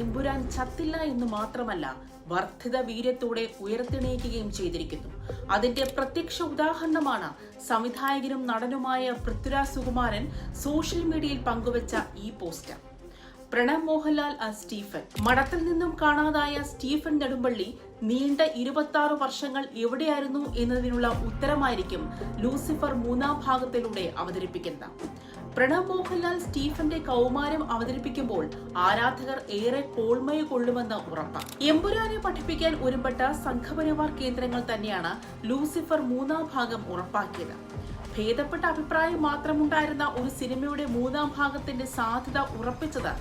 എമ്പുരാൻ ചത്തില്ല എന്ന് മാത്രമല്ല വർദ്ധിത വീര്യത്തോടെ ഉയർത്തെണീക്കുകയും ചെയ്തിരിക്കുന്നു. അതിന്റെ പ്രത്യക്ഷ ഉദാഹരണമാണ് സംവിധായകനും നടനുമായ പൃഥ്വിരാജ് സുകുമാരൻ സോഷ്യൽ മീഡിയയിൽ പങ്കുവച്ച ഈ പോസ്റ്റർ. പ്രണവ് മോഹൻലാൽ ആ സ്റ്റീഫൻ. മഠത്തിൽ നിന്നും കാണാതായ സ്റ്റീഫൻ നെടുമ്പള്ളി നീണ്ട ഇരുപത്തി വർഷങ്ങൾ എവിടെയായിരുന്നു എന്നതിനുള്ള ഉത്തരമായിരിക്കും ലൂസിഫർ മൂന്നാം ഭാഗത്തിലൂടെ അവതരിപ്പിക്കുന്നത്. പ്രണബ് മോഹൻലാൽ സ്റ്റീഫന്റെ കൗമാരം അവതരിപ്പിക്കുമ്പോൾ ആരാധകർ ഏറെ കോൾമയ കൊള്ളുമെന്ന് ഉറപ്പാണ് എമ്പുരാനെ പഠിപ്പിക്കാൻ ഒരുമ്പെട്ട സംഘപരിവാർ കേന്ദ്രങ്ങൾ തന്നെയാണ് ലൂസിഫർ മൂന്നാം ഭാഗം ഉറപ്പാക്കിയത്. ഭേദപ്പെട്ട അഭിപ്രായം മാത്രമുണ്ടായിരുന്ന ഒരു സിനിമയുടെ മൂന്നാം ഭാഗത്തിന്റെ സാധ്യത ഉറപ്പിച്ചത്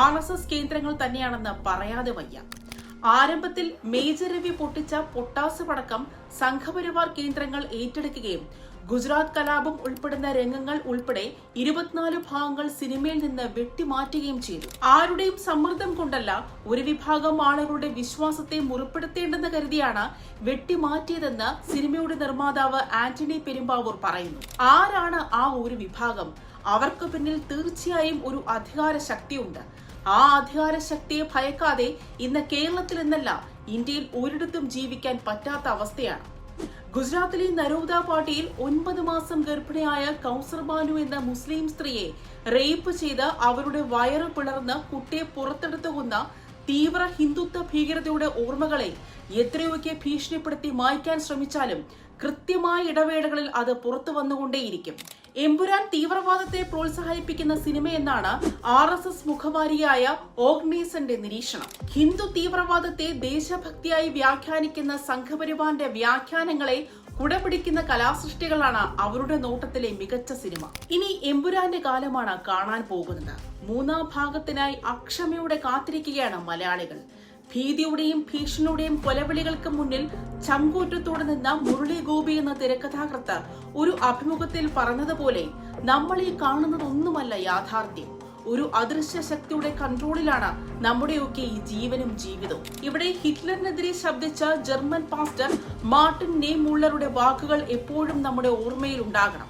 ആർ കേന്ദ്രങ്ങൾ തന്നെയാണെന്ന് പറയാതെ വയ്യ. ആരംഭത്തിൽ മേജർ രവി പൊട്ടിച്ച പൊട്ടാസ് പടക്കം സംഘപരിവാർ കേന്ദ്രങ്ങൾ ഏറ്റെടുക്കുകയും ഗുജറാത്ത് കലാപം ഉൾപ്പെടുന്ന രംഗങ്ങൾ ഉൾപ്പെടെ ഇരുപത്തിനാല് ഭാഗങ്ങൾ സിനിമയിൽ നിന്ന് വെട്ടിമാറ്റുകയും ചെയ്തു. ആരുടെയും സമ്മർദ്ദം കൊണ്ടല്ല ഒരു വിഭാഗം ആളുകളുടെ വിശ്വാസത്തെ മുറിപ്പെടുത്തേണ്ടെന്ന് കരുതിയാണ് വെട്ടിമാറ്റിയതെന്ന് സിനിമയുടെ നിർമ്മാതാവ് ആന്റണി പെരുമ്പാവൂർ പറയുന്നു. ആരാണ് ആ ഒരു വിഭാഗം? അവർക്ക് പിന്നിൽ തീർച്ചയായും ഒരു അധികാര ശക്തിയുണ്ട്. ആ അധികാര ശക്തിയെ ഭയക്കാതെ ഇന്ന് കേരളത്തിൽ എന്നല്ല ഇന്ത്യയിൽ ഒരിടത്തും ജീവിക്കാൻ പറ്റാത്ത അവസ്ഥയാണ്. ഗുജറാത്തിലെ നരോദ പാട്ടിയിൽ ഒൻപത് മാസം ഗർഭിണിയായ കൗസർ ബാനു എന്ന മുസ്ലിം സ്ത്രീയെ റേപ്പ് ചെയ്ത് അവരുടെ വയറ് പിളർന്ന് കുട്ടിയെ പുറത്തെടുത്തു കൊന്ന തീവ്ര ഹിന്ദുത്വ ഭീകരതയുടെ ഓർമ്മകളെ എത്രയൊക്കെ ഭീഷണിപ്പെടുത്തി മായ്ക്കാൻ ശ്രമിച്ചാലും കൃത്യമായ ഇടവേളകളിൽ അത് പുറത്തു വന്നുകൊണ്ടേയിരിക്കും. എമ്പുരാൻ തീവ്രവാദത്തെ പ്രോത്സാഹിപ്പിക്കുന്ന സിനിമയെന്നാണ് ആർ എസ് എസ് മുഖവാരിയായ ഓഗ്നീസന്റെ നിരീക്ഷണം. ഹിന്ദു തീവ്രവാദത്തെ ദേശഭക്തിയായി വ്യാഖ്യാനിക്കുന്ന സംഘപരിവാറിന്റെ വ്യാഖ്യാനങ്ങളെ കുടപിടിക്കുന്ന കലാസൃഷ്ടികളാണ് അവരുടെ നോട്ടത്തിലെ മികച്ച സിനിമ. ഇനി എമ്പുരാന്റെ കാലമാണ് കാണാൻ പോകുന്നത്. മൂന്നാം ഭാഗത്തിനായി അക്ഷമയോടെ കാത്തിരിക്കുകയാണ് മലയാളികൾ. ഭീതിയുടെയും ഭീഷണിയുടെയും കൊലവിളികൾക്ക് മുന്നിൽ ചങ്കൂറ്റത്തോടെ നിന്ന മുരളി ഗോപി എന്ന തിരക്കഥാകൃത്ത് ഒരു അഭിമുഖത്തിൽ പറഞ്ഞതുപോലെ നമ്മൾ ഈ കാണുന്നതൊന്നുമല്ല യാഥാർത്ഥ്യം. ഒരു അദൃശ്യ ശക്തിയുടെ കൺട്രോളിലാണ് നമ്മുടെയൊക്കെ ഈ ജീവനും ജീവിതവും. ഇവിടെ ഹിറ്റ്ലറിനെതിരെ ശബ്ദിച്ച ജർമ്മൻ പാസ്റ്റർ മാർട്ടിൻ നെ മുള്ളറുടെ വാക്കുകൾ എപ്പോഴും നമ്മുടെ ഓർമ്മയിൽ ഉണ്ടാകണം.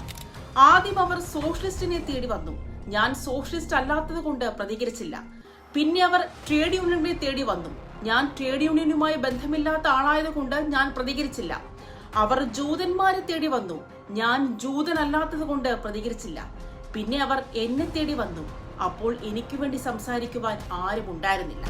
ആദ്യം അവർ സോഷ്യലിസ്റ്റിനെ തേടി വന്നു. ഞാൻ സോഷ്യലിസ്റ്റ് അല്ലാത്തത് കൊണ്ട് പ്രതികരിച്ചില്ല. പിന്നെ അവർ ട്രേഡ് യൂണിയനെ തേടി വന്നു. ഞാൻ ട്രേഡ് യൂണിയനുമായി ബന്ധമില്ലാത്ത ആളായതുകൊണ്ട് ഞാൻ പ്രതികരിച്ചില്ല. അവർ ജൂതന്മാരെ തേടി വന്നു. ഞാൻ ജൂതനല്ലാത്തത് കൊണ്ട് പ്രതികരിച്ചില്ല. പിന്നെ അവർ എന്നെ തേടി വന്നു. അപ്പോൾ എനിക്ക് വേണ്ടി സംസാരിക്കുവാൻ ആരും ഉണ്ടായിരുന്നില്ല